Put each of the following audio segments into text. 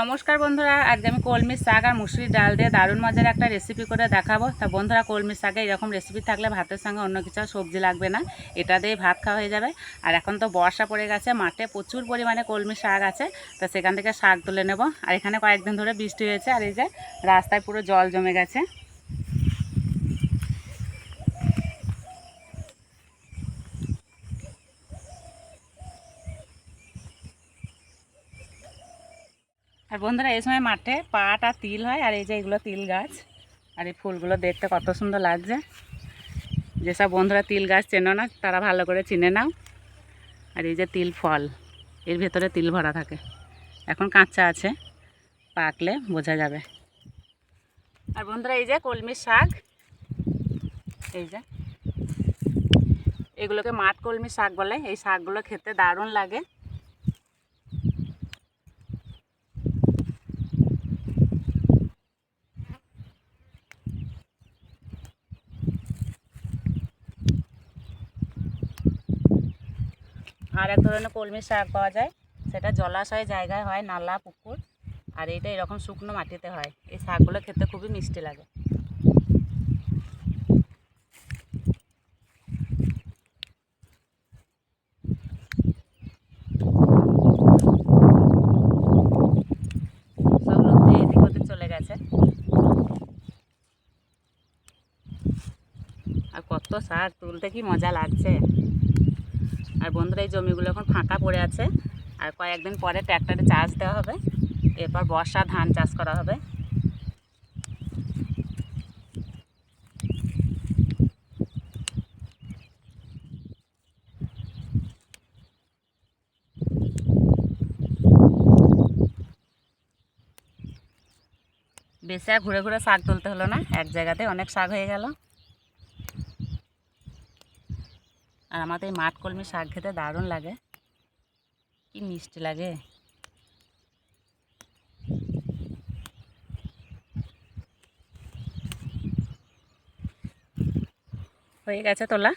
নমস্কার বন্ধুরা, আজকে আমি কলমির শাক আর মুসুরির ডাল দিয়ে দারুণ মজার একটা রেসিপি করে দেখাবো। তা বন্ধুরা কলমির শাকে এরকম রেসিপি থাকলে ভাতের সঙ্গে অন্য কিছু সবজি লাগবে না। এটা দিয়ে ভাত খাওয়া হয়ে যাবে। আর এখন তো বর্ষা পড়ে গেছে, মাঠে প্রচুর পরিমাণে কলমির শাক আছে। তো সেখান থেকে শাক তুলে নেব। আর এখানে কয়েকদিন ধরে বৃষ্টি হয়েছে, আর এই যে রাস্তায় পুরো জল জমে গেছে। আর বন্ধুরা, এই সময় মাঠে পাট আর তিল হয় আর এই যে এগুলো তিল গাছ। আর এই ফুলগুলো দেখতে কত সুন্দর লাগছে। যেসব বন্ধুরা তিল গাছ চেনো না, তারা ভালো করে চিনে নাও। আর এই যে তিল ফল, এর ভেতরে তিল ভরা থাকে। এখন কাঁচা আছে, পাকলে বোঝা যাবে। আর বন্ধুরা, এই যে কলমির শাক, এই যে। এগুলোকে মাঠ কলমির শাক বলে। এই শাকগুলো খেতে দারুণ লাগে। আর এক ধরনের কলমির শাক পাওয়া যায়, সেটা জলাশয় জায়গায় হয়, নালা, পুকুর, আর এইটা এরকম শুকনো মাটিতে হয়। এই শাকগুলো খেতে খুবই মিষ্টি লাগে। আর কত শাক তুলতে কি মজা লাগছে। আর বন্ধুরা, এই জমিগুলো এখন ফাঁকা পড়ে আছে। আর কয়েকদিন পরে ট্র্যাক্টরে চাষ দেওয়া হবে। এরপর বর্ষা ধান চাষ করা হবে। বেশি আর ঘুরে ঘুরে শাক তুলতে হলো না। এক জায়গাতে অনেক শাক হয়ে গেল। আর আমাদের মাঠ কলমি শাক খেতে দারুণ লাগে। কি মিষ্টি লাগে। হয়ে গেছে তোলা।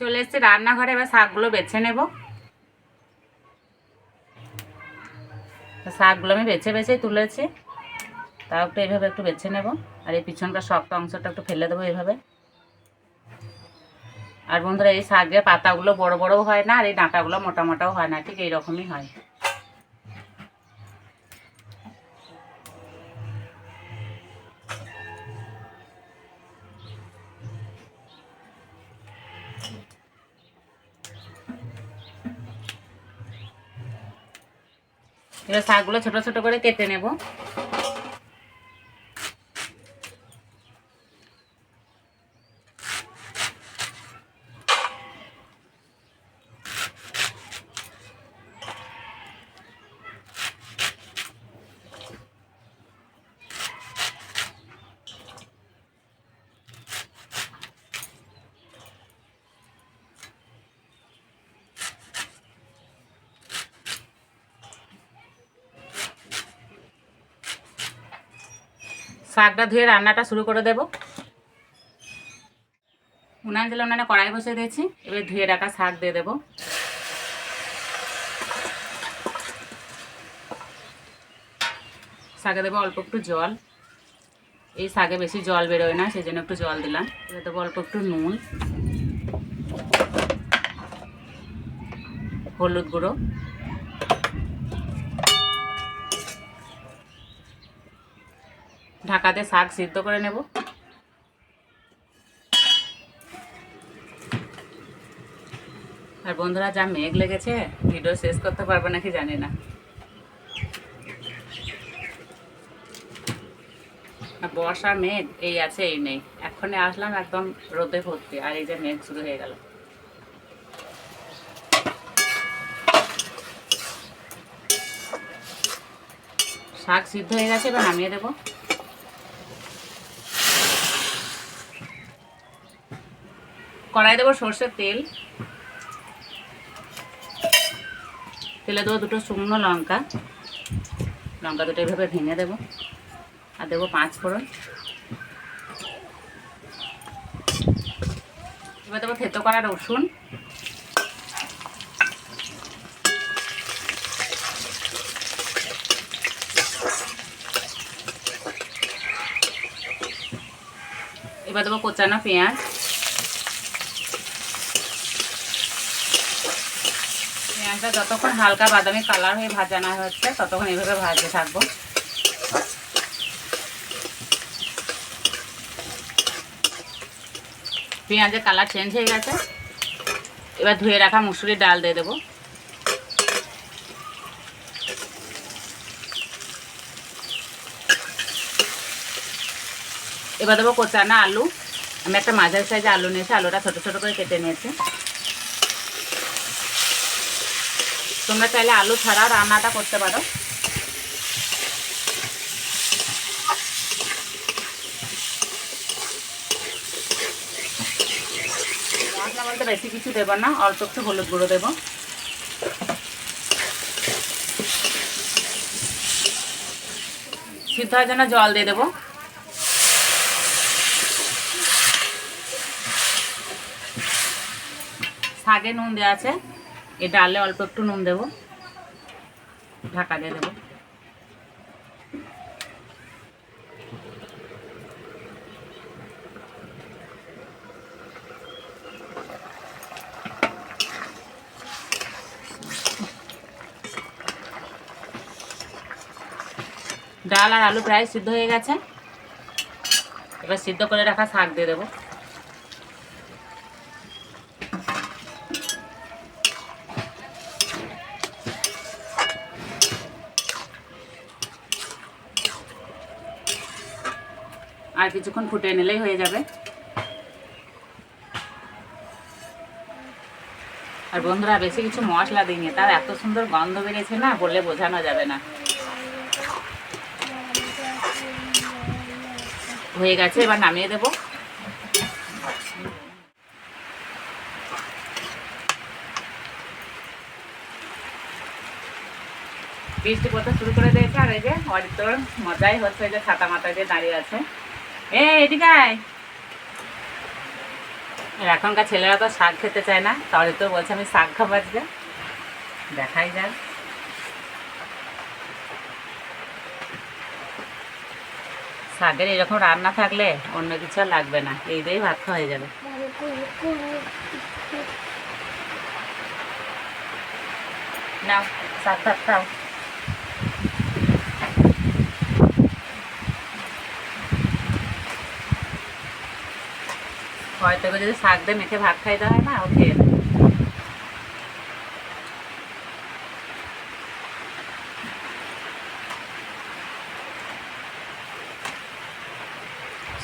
চলে এসেছি রান্নাঘরে, এবার শাকগুলো বেছে নেব। শাকগুলো আমি বেছে বেছেই তুলেছি। তাও একটু এইভাবে একটু বেছে নেব। আর এই পিছনটা শক্ত অংশটা একটু ফেলে দেবো এইভাবে। আর বন্ধুরা, এই শাকের পাতাগুলো বড় বড়ও হয় না, আর এই ডাঁটাগুলো মোটা মোটাও হয় না, ঠিক এইরকমই হয়। এবার শাকগুলো ছোট ছোট করে কেটে নেব। শাকটা ধুয়ে রান্নাটা শুরু করে দেব। উনান জেলে উনানে কড়াই বসে দিয়েছি, এবার ধুয়ে রাখা শাক দিয়ে দেবো। শাকে দেবো অল্প একটু জল। এই শাকে বেশি জল বেরোয় না সেই জন্য একটু জল দিলাম। এবার দেবো অল্প একটু নুন, হলুদ গুঁড়ো। ঢাকাতে শাক সিদ্ধ করে নেব। আর বন্ধুরা, যা মেঘ লেগেছে, ভিডিও শেষ করতে পারব নাকি জানি না। বর্ষা মেঘ, এই আছে, এই নেই। এক্ষণে আসলাম একদম রোদে ভর্তি, আর এই যে মেঘ শুরু হয়ে গেল। শাক সিদ্ধ হয়ে গেছে, এবার নামিয়ে দেবো। কড়াই দেবো সর্ষের তেল। তেলে দেবো দুটো শুকনো লঙ্কা। লঙ্কা দুটো এভাবে ভেঙে দেবো। আর দেবো পাঁচ ফোড়ন। এবার দেবো থেতো করা রসুন। এবার দেবো কোচানো পেঁয়াজ। পেঁয়াজটা যতক্ষণ হালকা বাদামি কালার হয়ে ভাজা না হচ্ছে, ততক্ষণ এইভাবে ভাজতে থাকব। পেঁয়াজের কালার চেঞ্জ হয়ে গেছে। এবার ধুয়ে রাখা মুসুরির ডাল দিয়ে দেবো। এবার দেবো কোচানা আলু। আমি একটা মাঝারি সাইজে আলু নিয়েছি, আলুটা ছোটো ছোটো করে কেটে নিয়েছি। তোমরা চাইলে আলু ছাড়া রান্নাটা করতে পারো। বলতে বেশি কিছু দেবো না, অল্প একটু হলুদ গুঁড়ো দেবো। সিদ্ধ হওয়ার জন্য জল দিয়ে দেবো। শাকে নুন দেওয়া আছে। এই ডালে অল্প একটু নুন দেবো। ঢাকা দিয়ে দেবো। ডাল আর আলু প্রায় সিদ্ধ হয়ে গেছে। এবার সিদ্ধ করে রাখা শাক দিয়ে দেবো। আর কিছুক্ষণ ফুটে নিলেই হয়ে যাবে। আর বন্ধুরা, বেশি কিছু মশলা দিইনি। তার এত সুন্দর গন্ধ বেরিয়েছে না, বললে বোঝানো যাবে না। হয়ে গেছে, এবার নামিয়ে দেবো। বৃষ্টি পড়তে শুরু করে দিয়েছে, আর এই যে তোর মজাই হচ্ছে যে ছাতা মাথা দিয়ে দাঁড়িয়ে আছে। এ এখনকার ছেলেরা তো শাক খেতে চায় না, তাহলে তো বলছে আমি শাক খাব আজকে। দেখাই যাক। শাকের এরকম রান্না থাকলে অন্য কিছু লাগবে না, এই দিয়েই ভাত খাওয়া হয়ে যাবে। নাও, শাক ভাত খাও। হয়তো যদি শাক দিয়ে মেখে ভাত খাইতে হয় না, ও খেয়ে।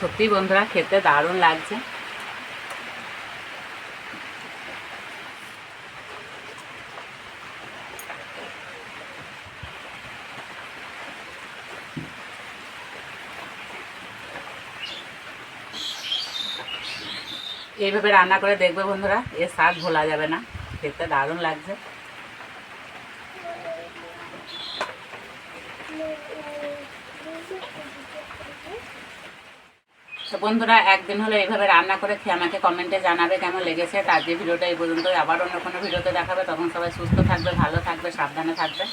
সত্যি বন্ধুরা, খেতে দারুণ লাগছে এইভাবে রান্না করে দেখবে বন্ধুরা এর স্বাদ ভোলা যাবে না, খেতে দারুণ লাগছে। বন্ধুরা, একদিন হলো এইভাবে রান্না করে খেয়ে আমাকে কমেন্টে জানাবে কেমন লেগেছে। তার যে ভিডিওটা এই পর্যন্ত আবার অন্য কোনো ভিডিওতে দেখাবে। তখন সবাই সুস্থ থাকবে, ভালো থাকবে, সাবধানে থাকবে।